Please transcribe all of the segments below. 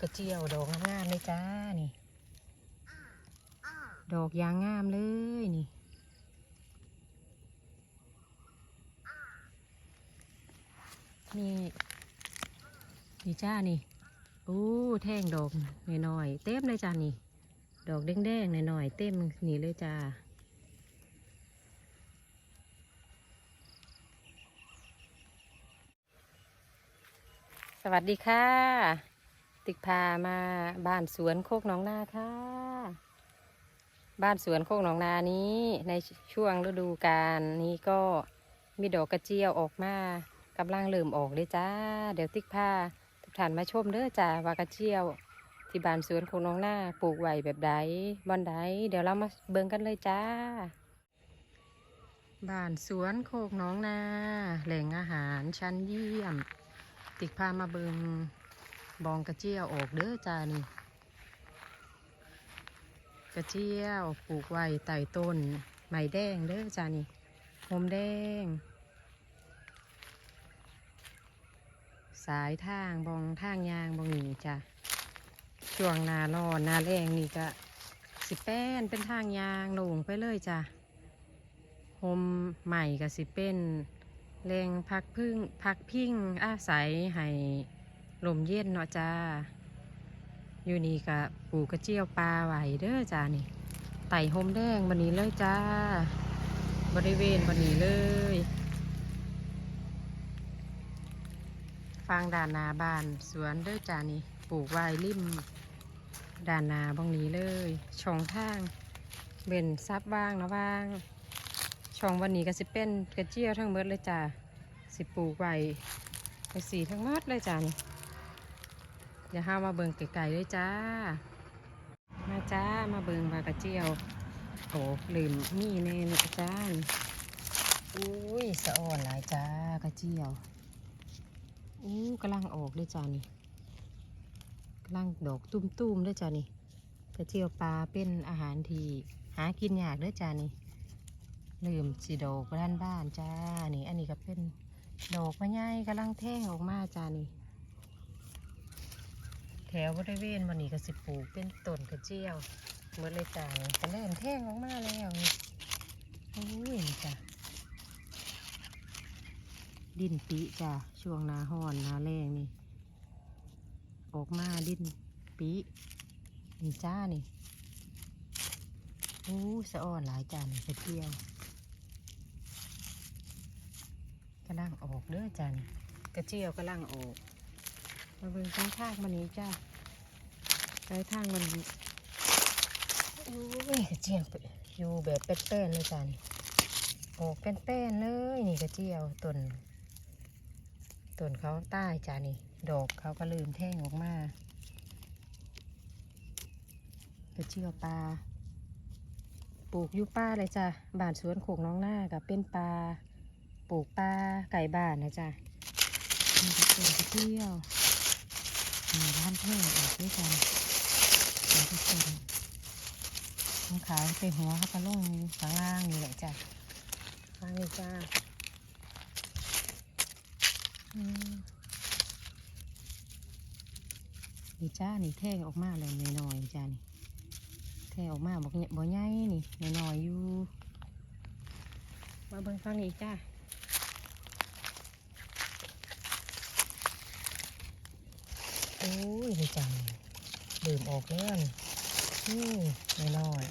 กระเจียวดอกงามเลยจ้านี่ ดอกยางงามเลยนี่นี่นี่จ้านี่อู้แท่งดอกหน่อยๆเต็มเลยจ้านี่ ดอกแดงๆหน่อยๆเต็มนี่เลยจ้าสวัสดีค่ะ ติกพามาบ้านสวนโคกหนองนาค่ะ บ้านสวนโคกหนองนานี้ในช่วงฤดูกาลนี้ก็มีดอกกระเจียวออกมากำลังเริ่มออกเลยจ้า เดี๋ยวติกพาทุกท่านมาชมเด้อจ้าว่ากระเจียวที่บ้านสวนโคกหนองนาปลูกไว้แบบใดบอนใดเดี๋ยวเรามาเบิ่งกันเลยจ้า บ้านสวนโคกหนองนา แหล่งอาหารชั้นเยี่ยม ติกพามาเบิง บองกระเจียวออกเด้อจ้านี่ กระเจียวปลูกไว้ไต่ต้นไม้แดงเด้อจ้านี่หมแดง สายทางบองทางยางบองนี่จ้ะช่วงนารอนนาแรงนี่ก็สิแป้นเป็นทางยางลงไปเลยจ้ะหมใหม่ก็สิเป็นแรงพักพึ่งพักพิงอาศัยให้ ลมเย็นเนาะจ้า อยู่นี่ก็ปลูกกระเจียวปลาไหวเด้อจ้านี่ ไต่โฮมแดงบันนี้เลยจ้า บริเวณบันนี้เลยฟังด่านนาบานสวนเด้อจ้านี่ปลูกไว้ริมด่านนาบางนี้เลย ช่องทางเบนซับว่างนะว่าง ช่องวันนี้ก็สิเป็นกระเจียวทั้งหมดเลยจ้าสิปลูกไว้ไปสีทั้งหมดเลยจ้านี่ เดี๋ยวห้ามาเบิงไก่ๆด้วยจ้า มาจ้ามาเบิงปลากระเจียวโอ้ลืมมีแน่นะจ้าอุ้ยสะอ่อนหลายจ้ากระเจียวอู้กำลังออกเลยจ้านี่กำลังดอกตุ้มๆด้วยจ้านี่กระเจียวปลาเป็นอาหารที่หากินยากด้วยจ้านี่ลืมสีดอกด้านบ้านจ้านี่ อันนี้ก็เป็นดอกมะไยกำลังแท่งออกมาจ้านี่ แถวบริเวณมันนี่ก็สิปลูกเป็นต้นกระเจียวเมื่อเลยจ้านี่ก็เริ่มแท่งออกมาแล้วนี่โอ้ยจ้ะดินปีจ้ะช่วงนาห้อนนาแรงนี่ ออกมาดินปีนี่จ้านี่โอ้สะอ่อนหลายจานกระเจียวกำลังออกเด้อจ้านกระเจียวกำลังออก มาเบิ่งทางทางมันนี้จ้าไปทางมันโอ้ยกระเจียวอยู่แบบเป็นแป้นๆเลยจ้านี่ออกเป็นแป้นๆเลยนี่กระเจียวต้นต้นเขาใต้จ้านี่ ดอกเขาก็ลืมแท่งออกมากระเจียวปลาปลูกยูป้าเลยจ้าบ้านสวนโขกน้องหน้ากับเป็นปลาปลูกปลาไก่บ้านนะจ้านี่ก็เป็นกระเจียว มีร้านเท่ออกด้วยกันเดี๋ยวทุกคนต้องขายไปหัวเขาก็ลงข้างล่างนี่แหละจ้ะข้างนี้จ้าอืมนี่จ้า นี่แท่งออกมาเลยหน่อยๆจ้านี่แท่งออกมาบอกเนี่ยบ่ใหญ่นี่หน่อยๆอยู่ มาเบิ่งฟังนี้จ้า อ้ยจังดื่มออกแล้วนี่นี่น้อย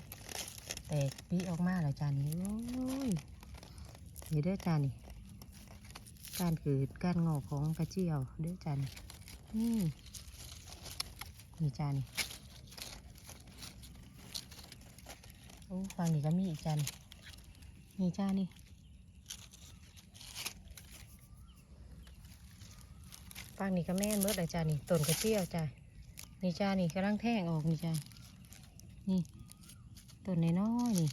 แตกปีออกมาแล้วจานนี้โอ้ยนี่เด้อจานนี่การเกิดการงอกของกระเจียวเด้อจานนี่นี่จานนี่โอ้ฟังนี่ก็มีอีกจานนี่จานนี่ ฟังนี่ก็แม่นเบิดเลยจานี่ต้นกระเจียวจ้านี่จานี่กำลังแท่งออกนี่จานี่ต้นน้อยนี่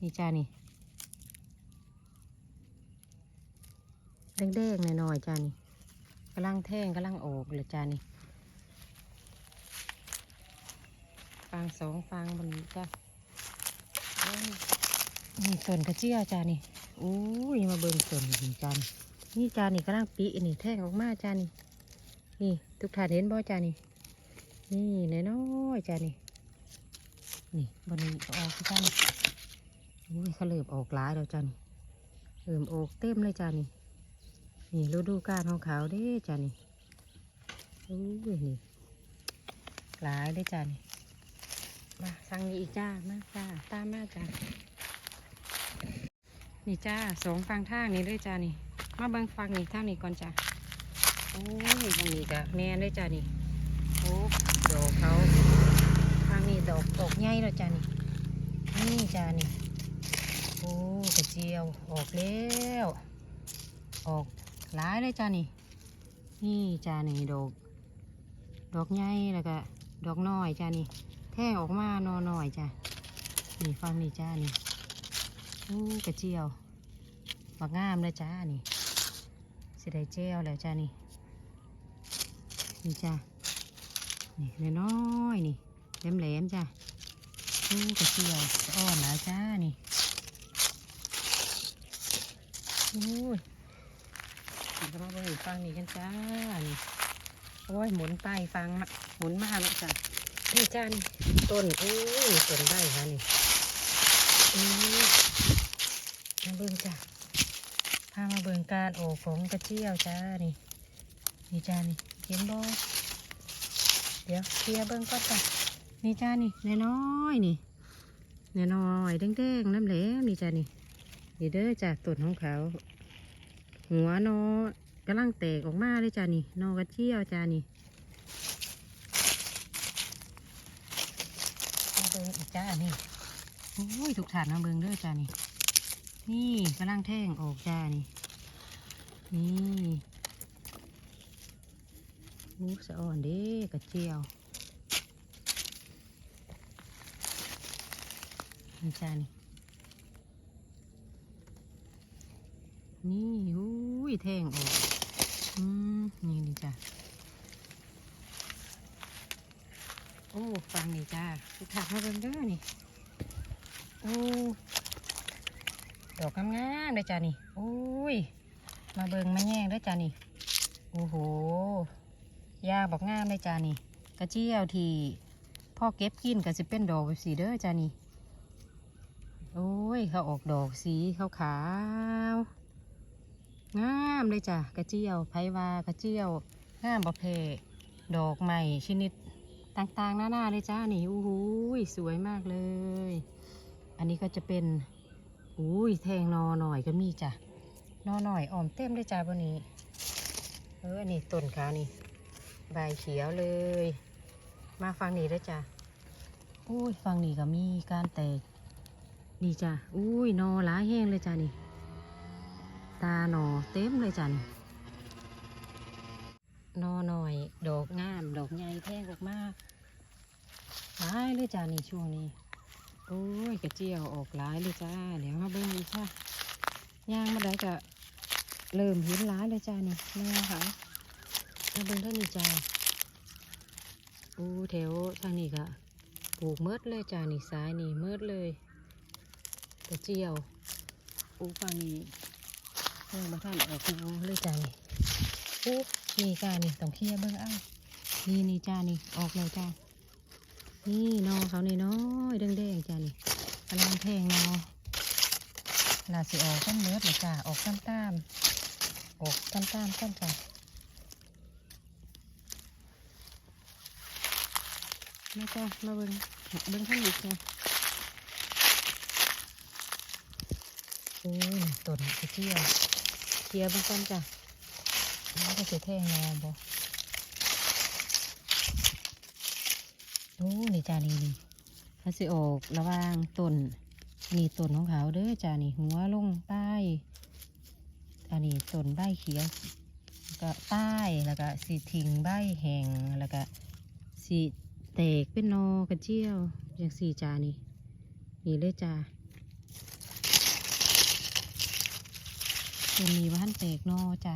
นี่จานี่แดงๆหน่อยๆจานี่กำลังแท่งกำลังออกเลยจานี่ฟางสองฟางบนนี้จ้านี่ต้นกระเจียวจานนี่โอ้ยมาเบิ่งต้นนี่จา นี่จานนี่กำลังปีนี่แท่งออกมาจานนี่ นี่ทุกท่านเห็นบ่จานนี่ นี่น้อยจ้านี่ นี่บนนี้ออกจ้านี่โอ้ยเขาเริ่มออกหลายแล้วจ้านี่เริ่มออกเต็มเลยจ้านี่ นี่ฤดูกาลของเขาเด้จ้านี่โอ้ยนี่หลายเลยจ้านี่ มาสั่งนี้อีกจ้า มาจ้า ตามมาจ้านี่จ้าสองฟังทางนี้เลยจ้านี่ มาเบิ่งฟังนี่ทางนี้ก่อนจ้าโอ้ยทางนี้ก็แน่เลยจ้านี่โอ้ดอกเขาทางนี้ดอกดอกใหญ่แล้วจ้านี่นี่จ้านี่โอ้กระเจียวออกแล้วออกหลายเลยจ้านี่นี่จ้านี่ดอก ดอกใหญ่แล้วก็ดอกน้อยจ้านี่แท่งออกมานอหน่อยจ้ะนี่ฟังนี่จ้านี่โอ้กระเจียวบักงามเลยจ้านี่ สิได้เจียวแล้วจ้านี่ นี่จ้านี่น้อยๆนี่แหลมๆจ้ะโอ้กระเจียวจะอ่อนแล้วจ้านี่โอ้ยเราจะมาเบิ่งอีกฟังนี่กันจ้านี่โอ้ยหมุนไปฟังหมุนมาแล้วจ้ะนี่จ้านี่ต้นอุ้ยต้นได้ค่ะนี่อือมาเบิ่งจ้ะ พามาเบิ่งการโอกของกระเจียวจ้านี่นี่จ้านี่เห็นบ่เดี๋ยวเคลียร์เบิ่งก่อนจ้ะนี่จ้านี่น้อยนี่น้อยแดงๆน้ำแหลมนี่จ้านี่นี่เด้อจ้ะต้นของเขาหัวนอกำลังแตกออกมาเลยจ้านี่นอกระเจียวจ้านี่มาเบิงอีกจ้านี่โอ้ยถูกถาดมาเบิงเด้อจ้านี่ นี่กำลังแท่งออกจ้านี่นี่โอ้สะอ่อนเด้กระเจียวนี่จ้านี่นี่อุ้ยแท่งออกอืมนี่นี่จ้าโอ้ฟังนี่จ้าสุดท้ายมาเบิ่งเด้อนี่โอ้ ดอกงามๆเลยจ้านี่โอ้ย มาเบิงมาแย่งเด้อจ้านี่โอ้โหยาบอกงามเลยจ้านี่กระเจียวที่พ่อเก็บกินก็สิเป็นดอกแบบสีเด้อจ้านี่โอ้ยเขาออกดอกสีขาวขาวงามเลยจ้ะกระเจียวไผวากระเจียวงามประเภทดอกใหม่ชนิดต่างๆหน้าๆเลยจ้านี่อู้หูสวยมากเลย อันนี้ก็จะเป็น อุ้ยแทงนอหน่อยก็มีจ้ะนอหน่อยออมเต็มเลยจ้าบนนี้เอออันนี้ต้นขานี่ใบเขียวเลย มาฟังนี่ด้วยจ้ะอุ้ยฟังนี่ก็มีการแตกนี่จ้ะอุ้ยนอหลายแห้งเลยจ้ะนี่ ตาหนอเต็มเลยจ้ะนี่นอหน่อยดอกงามดอกใหญ่แท่งออกมากหลายเลยจ้านี่ช่วงนี้ โอ้ยกระเจียวออกหลายเลยจ้า เดี๋ยวมาเบิ่งดูจ้าย่างมาได้ก็เริ่มเห็นหลายเลยจ้านี่แม่ค่ะมาเบิ่งเท่านี้จ้าโอ้แถวทางนี้ก็ปลูกเมิดเลยจ้านี่ซ้ายนี่เมิดเลยกระเจียวปลูกฝั่งนี้เพิ่งมาท่านออกมาเลยจ้านี่ปุ๊บนี่จ้านี่ต้องเคลียร์เบิ้งเอ้านี่นี่จ้านี่ออกแล้วจ้า นี่นอเขานี่น้อยแดงๆจ้านี่กำลังแทงนอน่าสิออกต้นเนื้อเลยจ้าออกตามตามออกตามตามต้นจ้ามาจ้ามาเบิ้งเบิ้งข้างอีกจ้าโอ้ยต้นเจียวเคลียร์เบิ้งต้นจ้ามันก็จะแทงนอบ่ อ้นี่จานี่นี่เขาสิออกระว่างต้นนี่ต้นของเขาเด้อจานี่หัวลงใต้อันนี้ต้นใบเขียวแล้วก็ใต้แล้วก็สีทิ้งใบแห้งแล้วก็สีแตกเป็นนอกระเจียวอย่างสีจานี่นี่เลยจ้าต้นนี้ว่าท่านแตกนอจ้า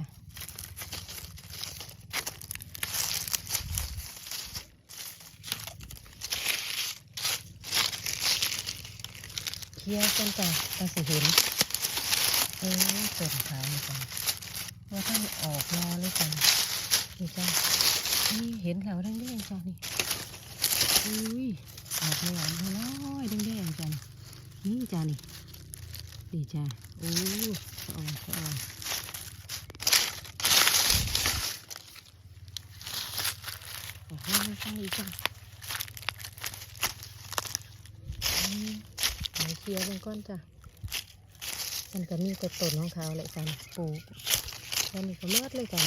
เคี้ยวจนแต่ก็สิเห็นเออต้นขาวนี่จ้ะว่าท่านออกนอเลยจ้ะนี่จ้ะนี่เห็นเขาทั้งนี้จ้ะนี่อุ้ยออกเลยอะน้อยแดงๆจ้ะนี่จ้ะนี่นี่จ้ะโอ้สะออนสะออนออกเลยข้างนี้จ้ะอืมไหนเค ลียร์เป็นก้อนจ้ะมันก็มีแต่ต้นของเขาแหละจ้ะปลูกแล้วนี่ก็เลิศเลยจ้ะ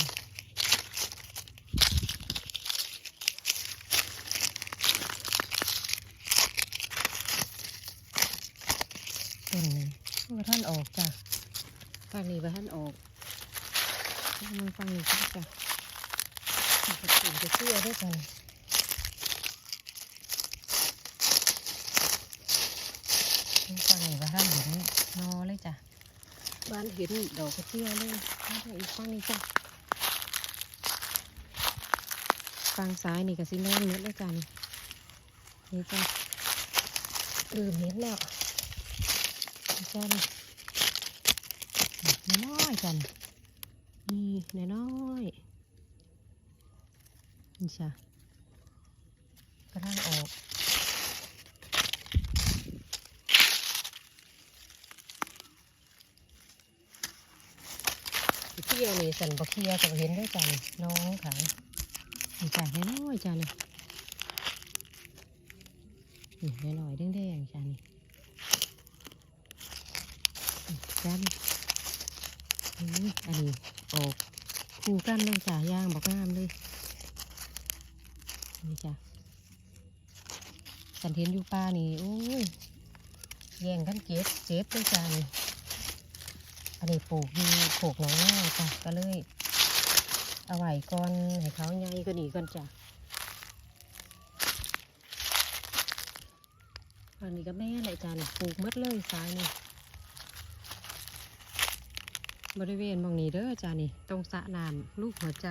ต้นนี้ว่าท่านออกจ้ะฝั่งนี้ว่าท่านออกมันฝั่งนี้จ้ะจ้ะมันจะกินจะเชื่อด้วยกันฝั่งนี้ว่าท่านเห็นนอเลยจ้ะ บ้านเห็นดอกกระเจียวเลยแล้วก็อีกฝั่งนี้จ้ะฝั่งซ้ายนี่ก็สิแม่นเม็ดเลยจ้ะนี่นี่จ้ะลืมเห็นแล้วจันน้อยๆจันนี่น้อยนี่จ้ะทั่งออก เที่ยวนี่สันบะเคียกับเห็นได้จันน้องขายนี่จ้ะน้อยๆจันนี่น้อยๆแดงๆจันจันอืมอันนี้ออกคู่กันเลยจ้ะย่างบอกงามเลยนี่จ้ะฉันเห็นอยู่ป่านี่โอ้ยแย่งกันเก็บเก็บเลยจ้ะนี่ อันนี้ปลูกอยู่โขกหนองนาจ้ะก็เลย เอาไว้ก่อนให้เขาใหญ่ก็หนีก่อนจ้ะอันนี้ก็แม่แหละจ้ะนี่ปลูกหมดเลยซ้ายนี่บริเวณหมองนี้เด้อจ้านี่ตรงสระน้ำลูกหัวใจ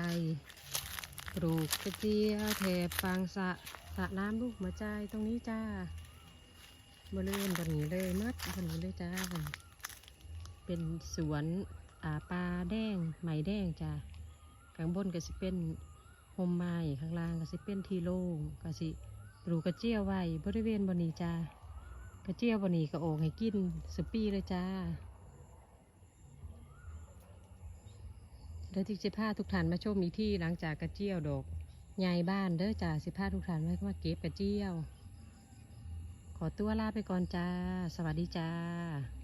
ปลูกกระเจียแถบฟางสระสระน้ำลูกหัวใจตรงนี้จ้าบริเวณตรงนี้เลยมัดตรงนี้เลยจ้า เป็นสวนปลาแดงไหมแดงจ้าข้างบนก็สิเป็นโฮมไม้ข้างล่างก็สิเป็นทีโล่งก็สิปลูกกระเจียวไว้บริเวณบนนี้จ้ากระเจียวบนนี้ก็ออกให้กินสปีเลยจ้าเดี๋ยวที่จะพาทุกท่านมาชมอีกที่หลังจากกระเจียวดอกยายบ้านเด้อจ้าสิพาทุกท่านมามาเก็บกระเจียว ขอตัวลาไปก่อนจ้า สวัสดีจ้า